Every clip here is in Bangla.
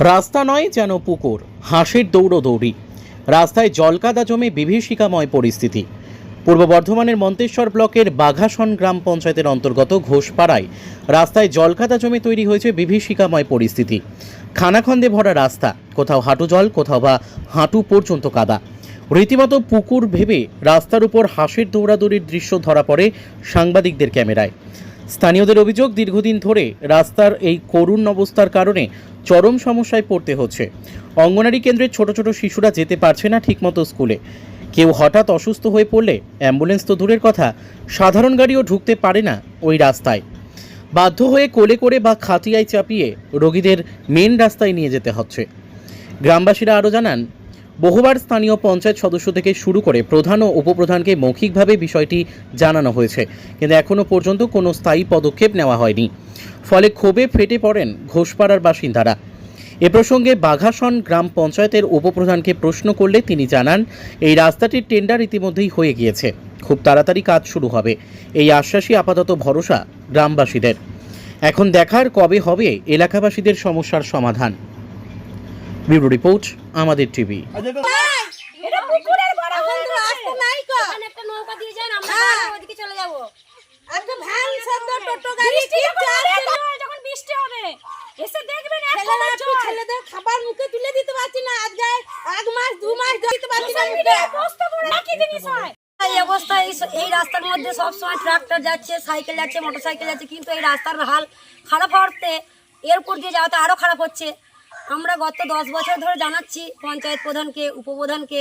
রাস্তা নয় যেন পুকুর, হাঁসের দৌড়োদৌড়ি। রাস্তায় জলকাদা জমে বিভীষিকাময় পরিস্থিতি। পূর্ব বর্ধমানের মন্তেশ্বর ব্লকের বাঘাসন গ্রাম পঞ্চায়েতের অন্তর্গত ঘোষপাড়ায় রাস্তায় জলকাদা জমে তৈরি হয়েছে বিভীষিকাময় পরিস্থিতি। খানাখন্দে ভরা রাস্তা, কোথাও হাঁটু জল, কোথাও বা হাঁটু পর্যন্ত কাদা। রীতিমতো পুকুর ভেবে রাস্তার উপর হাঁসের দৌড়াদৌড়ির দৃশ্য ধরা পড়ে সাংবাদিকদের ক্যামেরায়। স্থানীয়দের অভিযোগ দীর্ঘদিন ধরে রাস্তার এই করুণ অবস্থার কারণে চরম সমস্যায় পড়তে হচ্ছে। অঙ্গনারী কেন্দ্রের ছোট ছোট শিশুরা যেতে পারছে না ঠিকমতো স্কুলে। কেউ হঠাৎ অসুস্থ হয়ে পড়লে অ্যাম্বুলেন্স তো দূরের কথা, সাধারণ গাড়িও ঢুকতে পারে না ওই রাস্তায়। বাধ্য হয়ে কোলে করে বা খাটিয়ায় চাপিয়ে রোগীদের মেন রাস্তায় নিয়ে যেতে হচ্ছে। গ্রামবাসীরা আরও জানান বহুবার স্থানীয় পঞ্চায়েত সদস্য থেকে শুরু করে প্রধান ও উপপ্রধানকে মৌখিকভাবে বিষয়টি জানানো হয়েছে। কিন্তু এখনও পর্যন্ত কোনো স্থায়ী পদক্ষেপ নেওয়া হয়নি। ফলে ক্ষোভে ফেটে পড়েন ঘোষপাড়ার বাসিন্দারা। এ প্রসঙ্গে বাঘাসন গ্রাম পঞ্চায়েতের উপপ্রধানকে প্রশ্ন করলে তিনি জানান, এই রাস্তাটির টেন্ডার ইতিমধ্যেই হয়ে গিয়েছে। খুব তাড়াতাড়ি কাজ শুরু হবে। এই আশ্বাসই আপাতত ভরসা গ্রামবাসীদের। এখন দেখার কবে হবে এলাকাবাসীদের সমস্যার সমাধান। Bureau report Amader TV. এটা পুকুরের বড় এখন তো রাস্তা নাই কো। ওখানে একটা নৌকা দিয়ে যান আমরা হ্যাঁ। ছেলেদের খাবার মুখে তুলে দিতে পারছি না আজকে এক মাস দু মাস দিতে পারছি না তো এই অবস্থায় এই- এই রাস্তার মধ্যে সব সময় ট্রাক্টর যাচ্ছে সাইকেল যাচ্ছে মোটরসাইকেল যাচ্ছে কিন্তু এই রাস্তার হাল খারাপ হওয়াতে এর উপর দিয়ে যাওয়াতে আরও খারাপ হচ্ছে। আমরা গত দশ বছর ধরে জানাচ্ছি পঞ্চায়েত প্রধানকে উপপ্রধানকে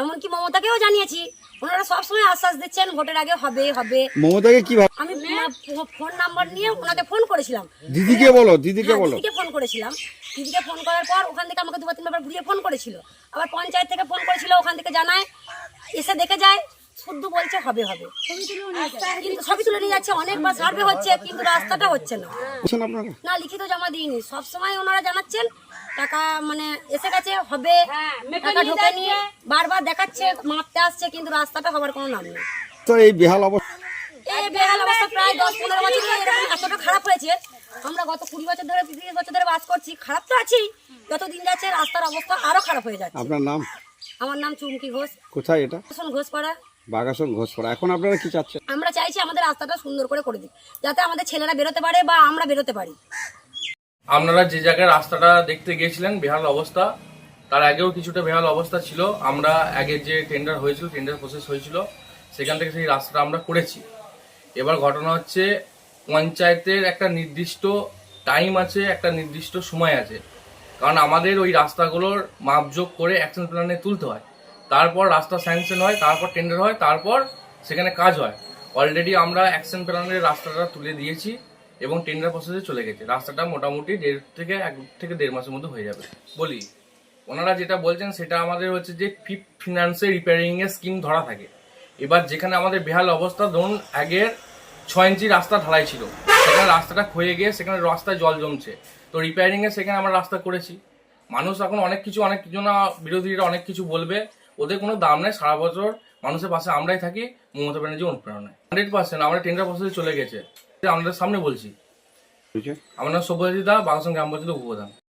এমনকি মমতাকেও জানিয়েছি। ওনারা সবসময় আশ্বাস দিচ্ছেন ভোটের আগে হবে হবে। মমতাকে কি আমি ফোন নাম্বার নিয়ে ওনাকে ফোন করেছিলাম। দিদিকে বলো দিদিকে হ্যাঁ, বলো। দিদিকে ফোন করেছিলাম। দিদিকে ফোন করার পর ওখান থেকে আমাকে দুবার তিনবার ঘুরিয়ে ফোন করেছিল। আবার পঞ্চায়েত থেকে ফোন করেছিল ওখান থেকে জানায় এসে দেখে যায় শুদ্ধ বলছে হবে হবে। কিন্তু সবই তুলে নিয়ে যাচ্ছে অনেকবার সার্ভে হচ্ছে কিন্তু রাস্তাটা হচ্ছে না। না লিখিত জমা দিইনি। সবসময় ওনারা জানাচ্ছেন টাকা মানে এসে গেছে হবে। টাকা ঢোকে নিয়ে বারবার দেখাচ্ছে মাপতে আসছে কিন্তু রাস্তাটা হবার কোনো নাম নেই। তো এই বেহাল অবস্থা এই বেহাল অবস্থা প্রায় দশ পনেরো বছর ধরে এরকম এতটা খারাপ হয়েছে। আমরা গত কুড়ি বছর ধরে তিরিশ বছর ধরে বাস করছি খারাপ তো আছেই যত দিন যাচ্ছে রাস্তার অবস্থা আরও খারাপ হয়ে যাচ্ছে। আপনার নাম? আমার নাম চুমকি ঘোষ। কোথায় এটা? ঘোষপাড়া। বাগাসন ঘোষপাড়া। এখন আপনারা কি চাচ্ছেন? আমরা চাইছি আমাদের রাস্তাটা সুন্দর করে করে দিই যাতে আমাদের ছেলেরা বেরোতে পারে বা আমরা বেরোতে পারি। আপনারা যে জায়গায় রাস্তাটা দেখতে গিয়েছিলেন, বেহাল অবস্থা। তার আগেও কিছুটা বেহাল অবস্থা ছিল। আমরা আগে যে টেন্ডার হয়েছিল টেন্ডার প্রসেস হয়েছিল, সেখান থেকে সেই রাস্তাটা আমরা করেছি। এবার ঘটনা হচ্ছে, পঞ্চায়েতের একটা নির্দিষ্ট টাইম আছে, একটা নির্দিষ্ট সময় আছে। কারণ আমাদের ওই রাস্তাগুলোর মাপযোগ করে অ্যাকশন প্ল্যানে তুলতে হয়। তারপর রাস্তা স্যাংশন হয়, তারপর টেন্ডার হয়, তারপর সেখানে কাজ হয়। অলরেডি আমরা অ্যাকশন প্ল্যানের রাস্তাটা তুলে দিয়েছি। এবং টেন্ডার প্রসেসে চলে গেছে। রাস্তাটা মোটামুটি দেড় থেকে এক থেকে দেড় মাসের মধ্যে হয়ে যাবে। বলি, ওনারা যেটা বলছেন সেটা আমাদের হচ্ছে যে ফিফ ফিনান্সে রিপেয়ারিং এর স্কিম ধরা থাকে। এবার যেখানে আমাদের বেহাল অবস্থা, ধরুন আগের ছয় ইঞ্চি রাস্তা ঢালাই ছিল। সেখানে রাস্তাটা ক্ষয়ে গিয়ে সেখানে রাস্তায় জল জমছে। তো রিপেয়ারিং এ সেখানে আমরা রাস্তা করেছি। মানুষ এখন অনেক কিছু অনেক কিছু না, বিরোধীরা অনেক কিছু বলবে। ওদের কোনো দাম নেই। সারা বছর মানুষের পাশে আমরাই থাকি। মমতা ব্যানার্জি অনুপ্রেরণায়। হান্ড্রেড পার্সেন্ট আমরা টেন্ডার প্রসেসে চলে গেছে। আমাদের সামনে বলছি। আমার নাম সব্যজিৎ দা বাংলাদেশ গ্রাম পঞ্চায়েত উপপ্রধান